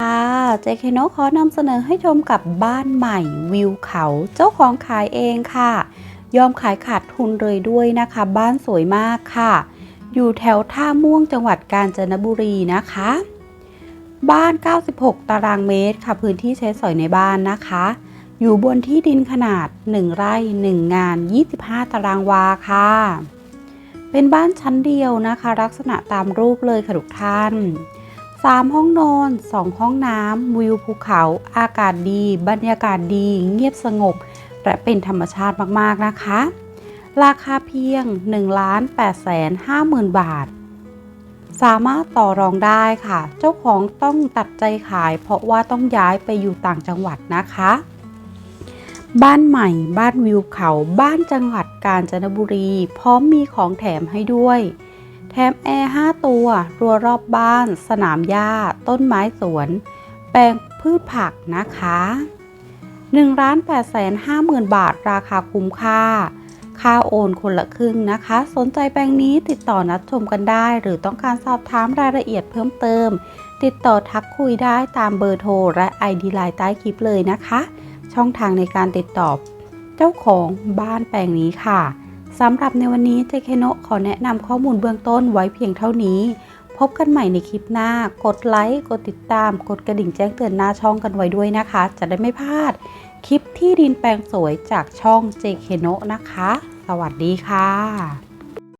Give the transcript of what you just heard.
ค่ะเจคโนขอนำเสนอให้ชมกับบ้านใหม่วิวเขาเจ้าของขายเองค่ะ ยอมขายขาดทุนเลยด้วยนะคะ บ้านสวยมากค่ะ อยู่แถวท่าม่วงจังหวัดกาญจนบุรีนะคะ บ้าน 96 ตารางเมตรค่ะ พื้นที่ใช้สอยในบ้านนะคะ อยู่บนที่ดินขนาด 1 ไร่ 1 งาน 25 ตารางวาค่ะ เป็นบ้านชั้นเดียวนะคะ ลักษณะตามรูปเลยค่ะทุกท่าน 3 ห้องนอน 2 ห้องน้ำวิวภูเขา อากาศดี บรรยากาศดี เงียบสงบ และเป็นธรรมชาติมากๆนะคะ ราคาเพียง 1 8 5 0 0 0 บาท สามารถต่อรองได้ค่ะ เจ้าของต้องตัดใจขาย เพราะว่าต้องย้ายไปอยู่ต่างจังหวัดนะคะ บ้านใหม่ บ้านวิวเขา บ้านจังหวัดกาญจนบุรี พร้อมมีของแถมให้ด้วย แถมแอร์5ตัว รัวรอบบ้าน สนามหญ้า ต้นไม้สวน แปลงพืชผักนะคะ1ล้าน8แสน5หมื่นบาทราคาคุ้มค่า ค่าโอนคนละครึ่งนะคะ สนใจแปลงนี้ติดต่อนัดชมกันได้ หรือต้องการสอบถามรายละเอียดเพิ่มเติม ติดต่อทักคุยได้ตามเบอร์โทรและ ID ไลน์ใต้คลิปเลยนะคะ ช่องทางในการติดต่อเจ้าของบ้านแปลงนี้ค่ะ สำหรับในวันนี้เจเคโนขอแนะนำข้อมูลเบื้องต้นไว้เพียงเท่านี้ พบกันใหม่ในคลิปหน้า กดไลค์ กดติดตาม กดกระดิ่งแจ้งเตือนหน้าช่องกันไว้ด้วยนะคะ จะได้ไม่พลาด คลิปที่ดินแปลงสวยจากช่องเจเคโนนะคะ สวัสดีค่ะ